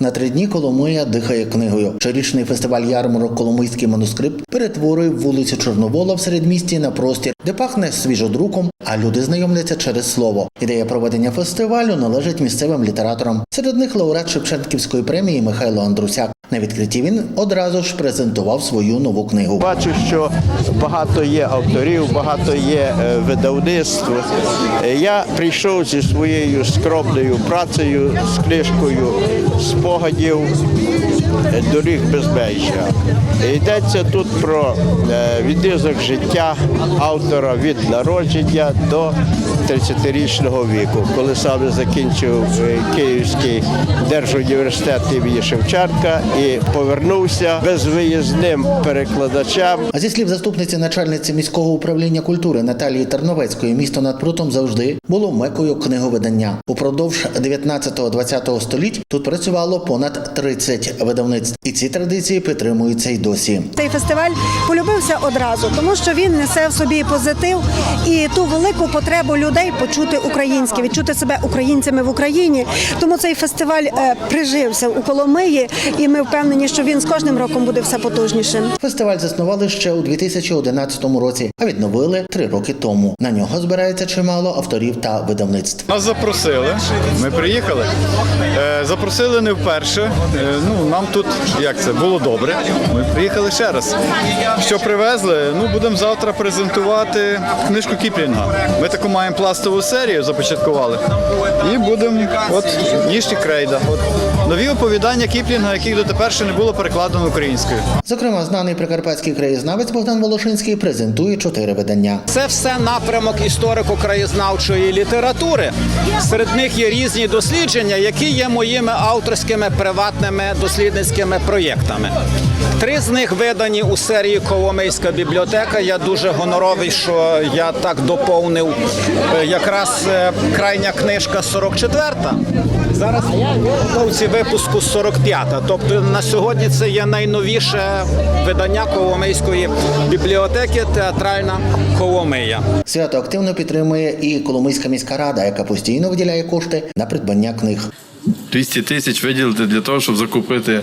На три дні Коломия дихає книгою. Щорічний фестиваль ярмарок Коломийський манускрипт перетворює вулицю Чорновола в середмісті на простір, де пахне свіжодруком, а люди знайомляться через слово. Ідея проведення фестивалю належить місцевим літераторам. Серед них лауреат Шевченківської премії Михайло Андрусяк. На відкритті він одразу ж презентував свою нову книгу. Бачу, що багато є авторів, багато є е, видавництв. Е, Я прийшов зі своєю скромною працею, з книжкою спогадів доріг безмежжя. Йдеться тут про е, відрізок життя автора від народження до 30-річного віку, коли саме закінчив е, Київський держуніверситет імені Шевченка і повернувся безвиїзним перекладачем А зі слів заступниці начальниці міського управління культури Наталії Терновецької, місто над прутом завжди було мекою книговидання. Упродовж 19-20 століть тут працювало понад 30 видавництв, і ці традиції підтримуються й досі. Цей фестиваль полюбився одразу, тому що він несе в собі позитив і ту велику потребу людей почути українське, відчути себе українцями в Україні. Тому цей фестиваль е, прижився у Коломиї, і ми впевнені, що він з кожним роком буде все потужнішим. Фестиваль заснували ще у 2011 році, а відновили три роки тому. На нього збирається чимало авторів та видавництв. Нас запросили, ми приїхали. Е, Запросили не вперше. Е, Ну, нам тут як це було добре. Ми приїхали ще раз. Що привезли? Ну, будемо завтра презентувати книжку Кіплінга. Ми таку маємо пластову серію, започаткували. І будемо от ніжні крейда. От нові оповідання Кіплінга, яких дотепер ще не було перекладено українською. Зокрема, знаний прикарпатський краєзнавець Богдан Волошинський презентує чотири видання. Це все напрямок історико-краєзнавчої літератури. Серед них є різні дослідження, які є моїми авторськими приватними дослідницькими проєктами. Три з них видані у серії Коломийська бібліотека. Я дуже гоноровий, що я так доповнив е, якраз е, крайня книжка 44-та. Зараз готовці випуску 45-та. Тобто на сьогодні це є найновіше видання Коломийської бібліотеки Театральна Коломия. Свято активно підтримує і Коломийська міська рада, яка постійно виділяє кошти на придбання книг. 200 тисяч виділити для того, щоб закупити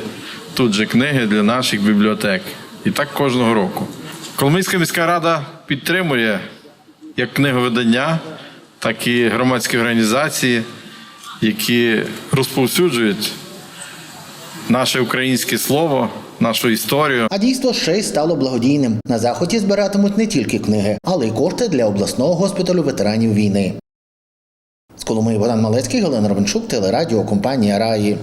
тут же книги для наших бібліотек. І так кожного року. Коломийська міська рада підтримує як книговидання, так і громадські організації, які розповсюджують наше українське слово, нашу історію. А дійство ще й стало благодійним. На заході збиратимуть не тільки книги, але й кошти для обласного госпіталю ветеранів війни. З Коломиї Богдан Малецький, Галина Равенчук, телерадіо компанія Раї.